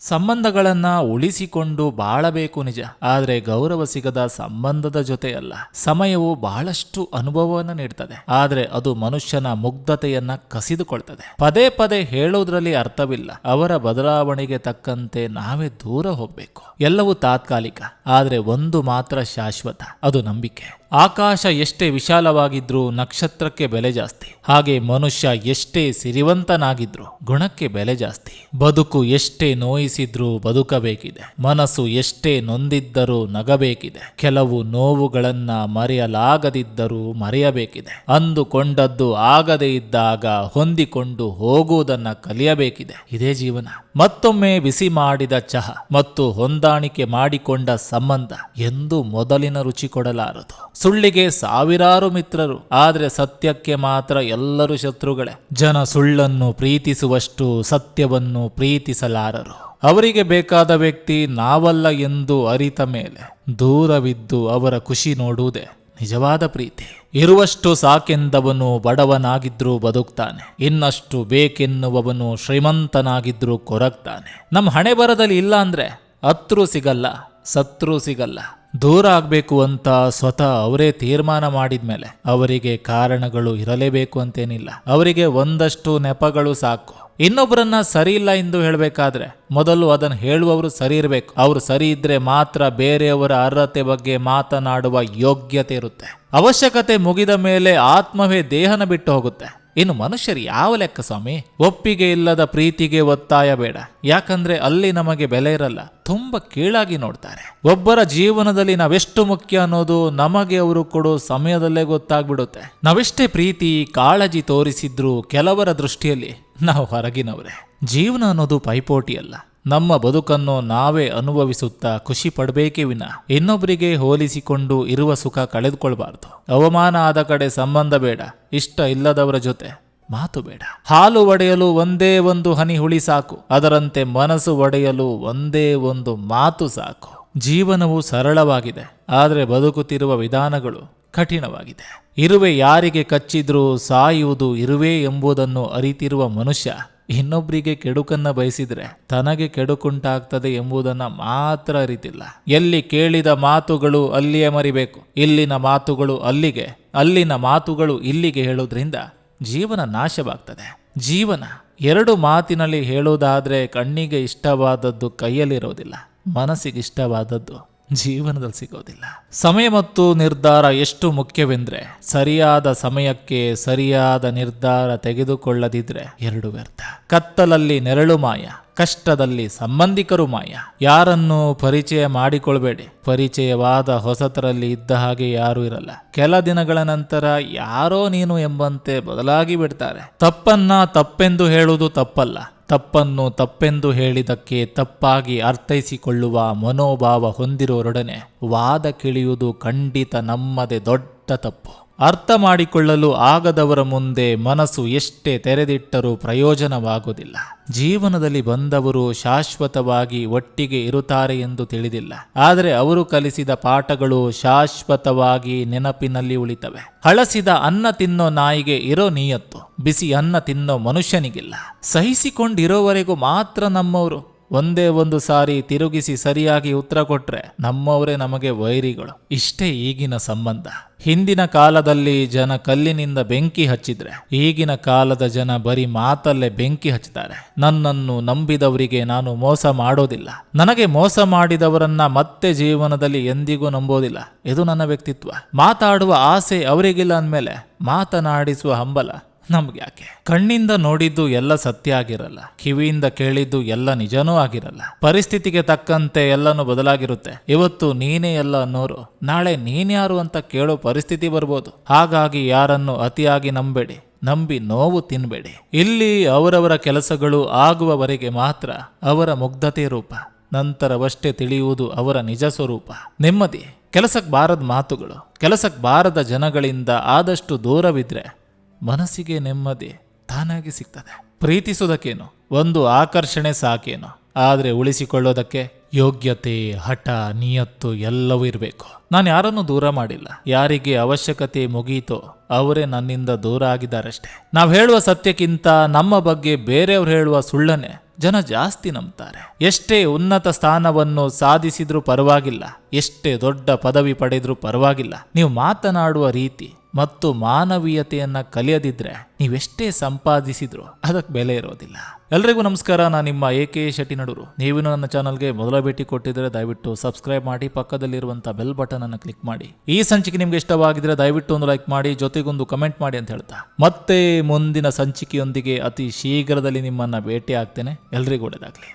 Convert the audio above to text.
ಸಂಬಂಧಗಳನ್ನ ಉಳಿಸಿಕೊಂಡು ಬಾಳಬೇಕು ನಿಜ. ಆದರೆ ಗೌರವ ಸಿಗದ ಸಂಬಂಧದ ಜೊತೆ ಅಲ್ಲ ಸಮಯವು ಬಹಳಷ್ಟು ಅನುಭವವನ್ನು ನೀಡ್ತದೆ. ಆದರೆ ಅದು ಮನುಷ್ಯನ ಮುಗ್ಧತೆಯನ್ನ ಕಸಿದುಕೊಳ್ತದೆ. ಪದೇ ಪದೇ ಹೇಳೋದ್ರಲ್ಲಿ ಅರ್ಥವಿಲ್ಲ. ಅವರ ಬದಲಾವಣೆಗೆ ತಕ್ಕಂತೆ ನಾವೇ ದೂರ ಹೋಗ್ಬೇಕು. ಎಲ್ಲವೂ ತಾತ್ಕಾಲಿಕ. ಆದರೆ ಒಂದು ಮಾತ್ರ ಶಾಶ್ವತ, ಅದು ನಂಬಿಕೆ. ಆಕಾಶ ಎಷ್ಟೇ ವಿಶಾಲವಾಗಿದ್ರೂ ನಕ್ಷತ್ರಕ್ಕೆ ಬೆಲೆ ಜಾಸ್ತಿ. ಹಾಗೆ ಮನುಷ್ಯ ಎಷ್ಟೇ ಸಿರಿವಂತನಾಗಿದ್ರು ಗುಣಕ್ಕೆ ಬೆಲೆ ಜಾಸ್ತಿ. ಬದುಕು ಎಷ್ಟೇ ನೋಯಿಸಿದ್ರೂ ಬದುಕಬೇಕಿದೆ. ಮನಸ್ಸು ಎಷ್ಟೇ ನೊಂದಿದ್ದರೂ ನಗಬೇಕಿದೆ. ಕೆಲವು ನೋವುಗಳನ್ನ ಮರೆಯಲಾಗದಿದ್ದರೂ ಮರೆಯಬೇಕಿದೆ. ಅಂದುಕೊಂಡದ್ದು ಆಗದೇ ಇದ್ದಾಗ ಹೊಂದಿಕೊಂಡು ಹೋಗುವುದನ್ನ ಕಲಿಯಬೇಕಿದೆ. ಇದೇ ಜೀವನ. ಮತ್ತೊಮ್ಮೆ ಬಿಸಿ ಮಾಡಿದ ಚಹ ಮತ್ತು ಹೊಂದಾಣಿಕೆ ಮಾಡಿಕೊಂಡ ಸಂಬಂಧ ಎಂದು ಮೊದಲಿನ ರುಚಿ ಕೊಡಲಾರದು. ಸುಳ್ಳಿಗೆ ಸಾವಿರಾರು ಮಿತ್ರರು. ಆದರೆ ಸತ್ಯಕ್ಕೆ ಮಾತ್ರ ಎಲ್ಲರೂ ಶತ್ರುಗಳೇ. ಜನ ಸುಳ್ಳನ್ನು ಪ್ರೀತಿಸುವಷ್ಟು ಸತ್ಯವನ್ನು ಪ್ರೀತಿಸಲಾರರು. ಅವರಿಗೆ ಬೇಕಾದ ವ್ಯಕ್ತಿ ನಾವಲ್ಲ ಎಂದು ಅರಿತ ಮೇಲೆ ದೂರವಿದ್ದು ಅವರ ಖುಷಿ ನೋಡುವುದೇ ನಿಜವಾದ ಪ್ರೀತಿ. ಇರುವಷ್ಟು ಸಾಕೆಂದವನು ಬಡವನಾಗಿದ್ರೂ ಬದುಕ್ತಾನೆ. ಇನ್ನಷ್ಟು ಬೇಕೆನ್ನುವವನು ಶ್ರೀಮಂತನಾಗಿದ್ರೂ ಕೊರಗ್ತಾನೆ. ನಮ್ಮ ಹಣೆ ಬರದಲ್ಲಿ ಇಲ್ಲ ಅಂದ್ರೆ ಅತ್ರೂ ಸಿಗಲ್ಲ, ಸತ್ರೂ ಸಿಗಲ್ಲ. ದೂರ ಆಗಬೇಕು ಅಂತ ಸ್ವತಃ ಅವರೇ ತೀರ್ಮಾನ ಮಾಡಿದ್ಮೇಲೆ ಅವರಿಗೆ ಕಾರಣಗಳು ಇರಲೇಬೇಕು ಅಂತೇನಿಲ್ಲ. ಅವರಿಗೆ ಒಂದಷ್ಟು ನೆಪಗಳು ಸಾಕು. ಇನ್ನೊಬ್ಬರನ್ನ ಸರಿ ಇಲ್ಲ ಎಂದು ಹೇಳಬೇಕಾದ್ರೆ ಮೊದಲು ಅದನ್ನು ಹೇಳುವವರು ಸರಿ ಇರಬೇಕು. ಅವರು ಸರಿ ಇದ್ರೆ ಮಾತ್ರ ಬೇರೆಯವರ ಅರ್ಹತೆ ಬಗ್ಗೆ ಮಾತನಾಡುವ ಯೋಗ್ಯತೆ ಇರುತ್ತೆ. ಅವಶ್ಯಕತೆ ಮುಗಿದ ಮೇಲೆ ಆತ್ಮವೇ ದೇಹನ ಬಿಟ್ಟು ಹೋಗುತ್ತೆ. ಇನ್ನು ಮನುಷ್ಯರು ಯಾವ ಲೆಕ್ಕ ಸ್ವಾಮಿ? ಒಪ್ಪಿಗೆ ಇಲ್ಲದ ಪ್ರೀತಿಗೆ ಒತ್ತಾಯ ಬೇಡ. ಯಾಕಂದ್ರೆ ಅಲ್ಲಿ ನಮಗೆ ಬೆಲೆ ಇರಲ್ಲ. ತುಂಬಾ ಕೀಳಾಗಿ ನೋಡ್ತಾರೆ. ಒಬ್ಬರ ಜೀವನದಲ್ಲಿ ನಾವೆಷ್ಟು ಮುಖ್ಯ ಅನ್ನೋದು ನಮಗೆ ಅವರು ಕೊಡೋ ಸಮಯದಲ್ಲೇ ಗೊತ್ತಾಗ್ಬಿಡುತ್ತೆ. ನಾವೆಷ್ಟೇ ಪ್ರೀತಿ, ಕಾಳಜಿ ತೋರಿಸಿದ್ರು ಕೆಲವರ ದೃಷ್ಟಿಯಲ್ಲಿ ನಾವು ಹೊರಗಿನವರೇ. ಜೀವನ ಅನ್ನೋದು ಪೈಪೋಟಿ ಅಲ್ಲ. ನಮ್ಮ ಬದುಕನ್ನು ನಾವೇ ಅನುಭವಿಸುತ್ತಾ ಖುಷಿ ಪಡಬೇಕೇ ವಿನ. ಇನ್ನೊಬ್ಬರಿಗೆ ಹೋಲಿಸಿಕೊಂಡು ಇರುವ ಸುಖ ಕಳೆದುಕೊಳ್ಬಾರ್ದು. ಅವಮಾನ ಆದ ಕಡೆ ಸಂಬಂಧ ಬೇಡ. ಇಷ್ಟ ಇಲ್ಲದವರ ಜೊತೆ ಮಾತು ಬೇಡ. ಹಾಲು ಒಡೆಯಲು ಒಂದೇ ಒಂದು ಹನಿ ಹುಳಿ ಸಾಕು. ಅದರಂತೆ ಮನಸ್ಸು ಒಡೆಯಲು ಒಂದೇ ಒಂದು ಮಾತು ಸಾಕು. ಜೀವನವು ಸರಳವಾಗಿದೆ. ಆದರೆ ಬದುಕುತ್ತಿರುವ ವಿಧಾನಗಳು ಕಠಿಣವಾಗಿದೆ. ಇರುವೆ ಯಾರಿಗೆ ಕಚ್ಚಿದ್ರೂ ಸಾಯುವುದು ಇರುವೆ ಎಂಬುದನ್ನು ಅರಿತಿರುವ ಮನುಷ್ಯ ಇನ್ನೊಬ್ಬರಿಗೆ ಕೆಡುಕನ್ನ ಬಯಸಿದ್ರೆ ತನಗೆ ಕೆಡುಕುಂಟಾಗ್ತದೆ ಎಂಬುದನ್ನ ಮಾತ್ರ ಅರಿತಿಲ್ಲ. ಎಲ್ಲಿ ಕೇಳಿದ ಮಾತುಗಳು ಅಲ್ಲಿಯೇ ಮರಿಬೇಕು. ಇಲ್ಲಿನ ಮಾತುಗಳು ಅಲ್ಲಿಗೆ, ಅಲ್ಲಿನ ಮಾತುಗಳು ಇಲ್ಲಿಗೆ ಹೇಳೋದ್ರಿಂದ ಜೀವನ ನಾಶವಾಗ್ತದೆ. ಜೀವನ ಎರಡು ಮಾತಿನಲ್ಲಿ ಹೇಳೋದಾದ್ರೆ ಕಣ್ಣಿಗೆ ಇಷ್ಟವಾದದ್ದು ಕೈಯಲ್ಲಿರೋದಿಲ್ಲ, ಮನಸ್ಸಿಗೆ ಇಷ್ಟವಾದದ್ದು ಜೀವನದಲ್ಲಿ ಸಿಗೋದಿಲ್ಲ. ಸಮಯ ಮತ್ತು ನಿರ್ಧಾರ ಎಷ್ಟು ಮುಖ್ಯವೆಂದ್ರೆ ಸರಿಯಾದ ಸಮಯಕ್ಕೆ ಸರಿಯಾದ ನಿರ್ಧಾರ ತೆಗೆದುಕೊಳ್ಳದಿದ್ರೆ ಎರಡು ವ್ಯರ್ಥ. ಕತ್ತಲಲ್ಲಿ ನೆರಳು ಮಾಯ, ಕಷ್ಟದಲ್ಲಿ ಸಂಬಂಧಿಕರು ಮಾಯ. ಯಾರನ್ನು ಪರಿಚಯ ಮಾಡಿಕೊಳ್ಬೇಡಿ. ಪರಿಚಯವಾದ ಹೊಸತರಲ್ಲಿ ಇದ್ದ ಹಾಗೆ ಯಾರೂ ಇರಲ್ಲ. ಕೆಲ ದಿನಗಳ ನಂತರ ಯಾರೋ ನೀನು ಎಂಬಂತೆ ಬದಲಾಗಿ ಬಿಡ್ತಾರೆ. ತಪ್ಪನ್ನ ತಪ್ಪೆಂದು ಹೇಳುವುದು ತಪ್ಪಲ್ಲ. ತಪ್ಪನ್ನು ತಪ್ಪೆಂದು ಹೇಳಿದಕ್ಕೆ ತಪ್ಪಾಗಿ ಅರ್ಥೈಸಿಕೊಳ್ಳುವ ಮನೋಭಾವ ಹೊಂದಿರೋರೊಡನೆ ವಾದ ಕಿಳಿಯುವುದು ಖಂಡಿತ ನಮ್ಮದೇ ದೊಡ್ಡ ತಪ್ಪು. ಅರ್ಥ ಮಾಡಿಕೊಳ್ಳಲು ಆಗದವರ ಮುಂದೆ ಮನಸ್ಸು ಎಷ್ಟೇ ತೆರೆದಿಟ್ಟರೂ ಪ್ರಯೋಜನವಾಗುವುದಿಲ್ಲ. ಜೀವನದಲ್ಲಿ ಬಂದವರು ಶಾಶ್ವತವಾಗಿ ಒಟ್ಟಿಗೆ ಇರುತ್ತಾರೆ ಎಂದು ತಿಳಿದಿಲ್ಲ. ಆದರೆ ಅವರು ಕಲಿಸಿದ ಪಾಠಗಳು ಶಾಶ್ವತವಾಗಿ ನೆನಪಿನಲ್ಲಿ ಉಳಿತವೆ. ಹಳಸಿದ ಅನ್ನ ತಿನ್ನೋ ನಾಯಿಗೆ ಇರೋ ನೀಯತ್ತು, ಬಿಸಿ ಅನ್ನ ತಿನ್ನೋ ಮನುಷ್ಯನಿಗಿಲ್ಲ. ಸಹಿಸಿಕೊಂಡಿರೋವರೆಗೂ ಮಾತ್ರ ನಮ್ಮವರು. ಒಂದೇ ಒಂದು ಸಾರಿ ತಿರುಗಿಸಿ ಸರಿಯಾಗಿ ಉತ್ತರ ಕೊಟ್ರೆ ನಮ್ಮವರೇ ನಮಗೆ ವೈರಿಗಳು. ಇಷ್ಟೇ ಈಗಿನ ಸಂಬಂಧ. ಹಿಂದಿನ ಕಾಲದಲ್ಲಿ ಜನ ಕಲ್ಲಿನಿಂದ ಬೆಂಕಿ ಹಚ್ಚಿದ್ರೆ, ಈಗಿನ ಕಾಲದ ಜನ ಬರೀ ಮಾತಲ್ಲೇ ಬೆಂಕಿ ಹಚ್ತಾರೆ. ನನ್ನನ್ನು ನಂಬಿದವರಿಗೆ ನಾನು ಮೋಸ ಮಾಡೋದಿಲ್ಲ. ನನಗೆ ಮೋಸ ಮಾಡಿದವರನ್ನ ಮತ್ತೆ ಜೀವನದಲ್ಲಿ ಎಂದಿಗೂ ನಂಬೋದಿಲ್ಲ. ಇದು ನನ್ನ ವ್ಯಕ್ತಿತ್ವ. ಮಾತಾಡುವ ಆಸೆ ಅವರಿಗಿಲ್ಲ ಅಂದಮೇಲೆ ಮಾತನಾಡಿಸುವ ಹಂಬಲ ನಮ್ಗೆ ಯಾಕೆ? ಕಣ್ಣಿಂದ ನೋಡಿದ್ದು ಎಲ್ಲ ಸತ್ಯ ಆಗಿರಲ್ಲ, ಕಿವಿಯಿಂದ ಕೇಳಿದ್ದು ಎಲ್ಲ ನಿಜನೂ ಆಗಿರಲ್ಲ. ಪರಿಸ್ಥಿತಿಗೆ ತಕ್ಕಂತೆ ಎಲ್ಲನೂ ಬದಲಾಗಿರುತ್ತೆ. ಇವತ್ತು ನೀನೇ ಎಲ್ಲ ಅನ್ನೋರು, ನಾಳೆ ನೀನ್ಯಾರು ಅಂತ ಕೇಳೋ ಪರಿಸ್ಥಿತಿ ಬರ್ಬೋದು. ಹಾಗಾಗಿ ಯಾರನ್ನು ಅತಿಯಾಗಿ ನಂಬೇಡಿ, ನಂಬಿ ನೋವು ತಿನ್ಬೇಡಿ. ಇಲ್ಲಿ ಅವರವರ ಕೆಲಸಗಳು ಆಗುವವರೆಗೆ ಮಾತ್ರ ಅವರ ಮುಗ್ಧತೆ ರೂಪ, ನಂತರವಷ್ಟೇ ತಿಳಿಯುವುದು ಅವರ ನಿಜ ಸ್ವರೂಪ. ನೆಮ್ಮದಿ, ಕೆಲಸಕ್ಕೆ ಬಾರದ ಮಾತುಗಳು, ಕೆಲಸಕ್ಕೆ ಬಾರದ ಜನಗಳಿಂದ ಆದಷ್ಟು ದೂರವಿದ್ರೆ ಮನಸ್ಸಿಗೆ ನೆಮ್ಮದಿ ತಾನಾಗಿ ಸಿಗ್ತದೆ. ಪ್ರೀತಿಸೋದಕ್ಕೇನು ಒಂದು ಆಕರ್ಷಣೆ ಸಾಕೇನು? ಆದರೆ ಉಳಿಸಿಕೊಳ್ಳೋದಕ್ಕೆ ಯೋಗ್ಯತೆ, ಹಠ, ನಿಯತ್ತು ಎಲ್ಲವೂ ಇರಬೇಕು. ನಾನು ಯಾರನ್ನು ದೂರ ಮಾಡಿಲ್ಲ. ಯಾರಿಗೆ ಅವಶ್ಯಕತೆ ಮುಗಿಯಿತೋ ಅವರೇ ನನ್ನಿಂದ ದೂರ ಆಗಿದ್ದಾರಷ್ಟೇ. ನಾವು ಹೇಳುವ ಸತ್ಯಕ್ಕಿಂತ ನಮ್ಮ ಬಗ್ಗೆ ಬೇರೆಯವ್ರು ಹೇಳುವ ಸುಳ್ಳನೆ ಜನ ಜಾಸ್ತಿ ನಂಬ್ತಾರೆ. ಎಷ್ಟೇ ಉನ್ನತ ಸ್ಥಾನವನ್ನು ಸಾಧಿಸಿದ್ರೂ ಪರವಾಗಿಲ್ಲ. ಎಷ್ಟೇ ದೊಡ್ಡ ಪದವಿ ಪಡೆದ್ರೂ ಪರವಾಗಿಲ್ಲ. ನೀವು ಮಾತನಾಡುವ ರೀತಿ ಮತ್ತು ಮಾನವೀಯತೆಯನ್ನು ಕಲಿಯದಿದ್ರೆ ನೀವೆಷ್ಟೇ ಸಂಪಾದಿಸಿದ್ರು ಅದಕ್ಕೆ ಬೆಲೆ ಇರೋದಿಲ್ಲ. ಎಲ್ರಿಗೂ ನಮಸ್ಕಾರ, ನಾನು ನಿಮ್ಮ ಎ ಕೆ ಶೆಟ್ಟಿನಡೂರು. ನೀವು ನನ್ನ ಚಾನಲ್ಗೆ ಮೊದಲ ಭೇಟಿ ಕೊಟ್ಟಿದ್ರೆ ದಯವಿಟ್ಟು ಸಬ್ಸ್ಕ್ರೈಬ್ ಮಾಡಿ ಪಕ್ಕದಲ್ಲಿರುವಂಥ ಬೆಲ್ ಬಟನ್ ಅನ್ನು ಕ್ಲಿಕ್ ಮಾಡಿ. ಈ ಸಂಚಿಕೆ ನಿಮ್ಗೆ ಇಷ್ಟವಾಗಿದ್ರೆ ದಯವಿಟ್ಟು ಒಂದು ಲೈಕ್ ಮಾಡಿ, ಜೊತೆಗೊಂದು ಕಮೆಂಟ್ ಮಾಡಿ ಅಂತ ಹೇಳ್ತಾ. ಮತ್ತೆ ಮುಂದಿನ ಸಂಚಿಕೆಯೊಂದಿಗೆ ಅತಿ ಶೀಘ್ರದಲ್ಲಿ ನಿಮ್ಮನ್ನ ಭೇಟಿ ಆಗ್ತೇನೆ. ಎಲ್ರಿಗೂ ಒಳ್ಳೆಯದಾಗಲಿ